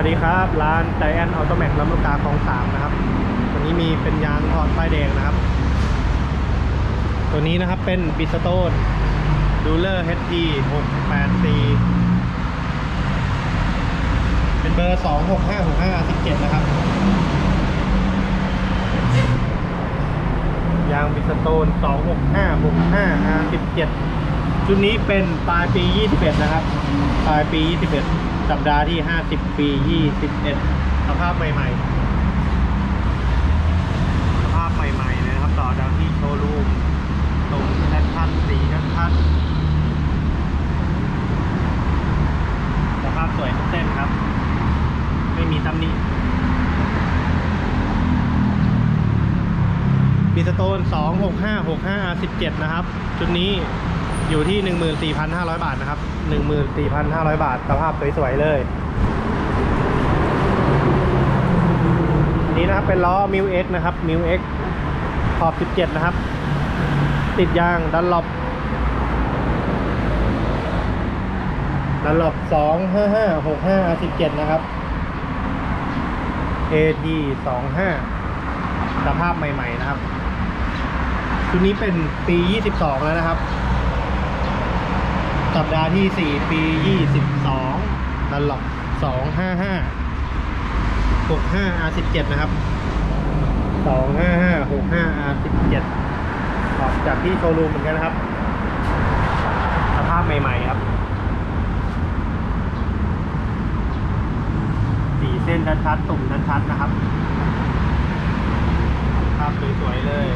วัสดีครับ ร้านไ i แอนออโตแมกลำลูกกาของสามนะครับ ตัวนี้มีเป็นยางถอดป้ายแดงนะครับ ตัวนี้นะครับเป็นบิสโตนดูเลอร์ HD 684เป็นเบอร์ 26565 17นะครับ ยางบิสโตน26565 R17 ชุดนี้เป็นปลายปี 21 นะครับ ปลายปี 21 สัปดาห์ที่ 50 ปี 21 สภาพใหม่ๆ สภาพใหม่ๆเลยนะครับ ต่อจากที่โชว์รูม ตรงแท่นทันสีแท่นทันสภาพสวยทุกเส้นครับ ไม่มีตำหนิบิสโตน 26565 17 นะครับ ชุดนี้ อยู่ที่ 14,500 บาทนะครับ 14,500 บาทสภาพสวยๆเลยนี่นะครับเป็นล้อมิวเอ็กนะครับมิวเอ็กขอบ 17 นะครับ ติดยางดันหลบดันหลบ255 65 17 นะครับ AT 25สภาพใหม่ ๆ นะครับชุดนี้เป็นปี 22 แล้วนะครับ สัปดาห์ที่ 4 ปี 22ดันหลบ255 65 R17 นะครับ 255 65 R17 ออกจากที่โชว์รูมเหมือนกันนะครับ สภาพใหม่ ๆ ครับสีเส้นชัดๆตุ่มชัดๆนะครับ ภาพสวยๆเลย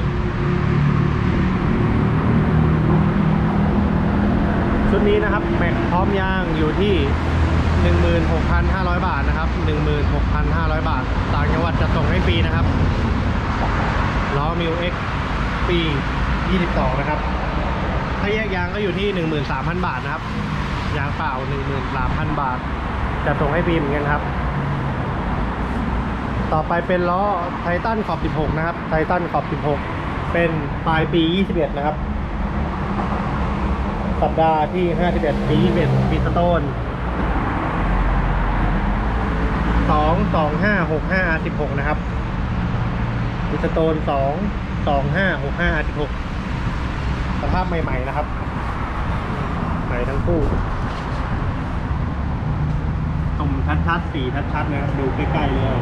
ชุด นี้นะครับแม็กพร้อมยางอยู่ที่ 16,500 บาทนะครับ 16,500 บาท ต่างจังหวัดจะส่งให้ฟรีนะครับล้อมิวเอ็กปี 22 นะครับ ถ้าแยกยางก็อยู่ที่ 13,000 บาทนะครับ ยางเปล่า 13,000 บาท จะส่งให้ฟรีเหมือนกันครับ ต่อไปเป็นล้อไททันขอบ 16 นะครับ ไททันขอบ 16 เป็นปลายปี 21 นะครับ สัปดาห์ที่ 51ปี21ปีสโตน2 2 5 6 5 16 นะครับปีสโตน2 2 5 6 5 16 สภาพใหม่ ๆ นะครับ ใหม่ทั้งคู่ตุ่มชัดๆสีชัดๆนะครับดูใกล้ ๆ เลย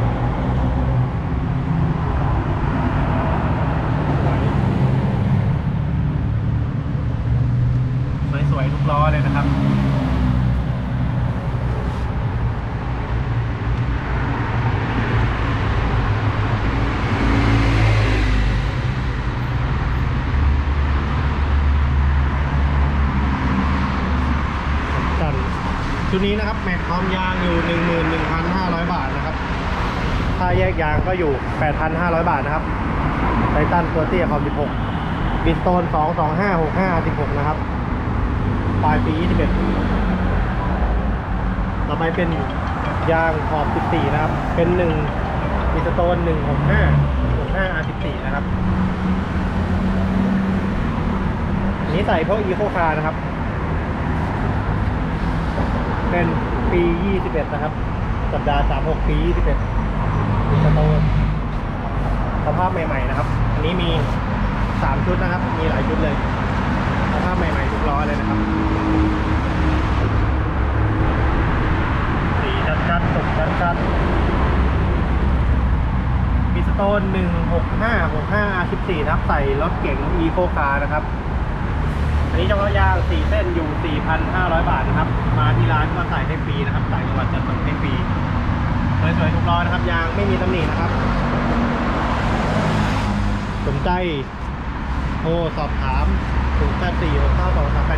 สวยๆทุกล้อเลยนะครับ กัน ชุดนี้นะครับแม็กพร้อมยางอยู่ 11,500 บาทนะครับ ถ้าแยกยางก็อยู่ 8,500 บาทนะครับไททันตัวเตี้ยขอบ16บิสโตน225 65 16 นะครับ ปลายปี 21 ต่อไปเป็นยางขอบ 14 นะครับ เป็น 1บิสโตน165 65 R14 นะครับอันนี้ใส่พวกอีโคคาร์นะครับ เป็นปี 21 นะครับ สัปดาห์ 36 ปี 21บิสโตนสภาพใหม่ ๆ นะครับ อันนี้มี 3 ชุดนะครับ มีหลายชุดเลยสภาพใหม่ๆทุกล้อเลยนะครับ สีชัดๆตกชัดๆมิสโตน 165 65 14นะครับ ใส่รถเก๋ง e c o car นะครับ นนี้เฉพาะยาง4เส้นอยู่ 4,500 บาทนะครับ มาที่ร้านก็ใส่ให้ฟรีนะครับต่างจังหวัดจะส่งให้ฟรีสวยๆทุกล้อนะครับ ยางไม่มีตำหนินะครับสนใจโทรสอบถาม0 8 4 6 9 2 3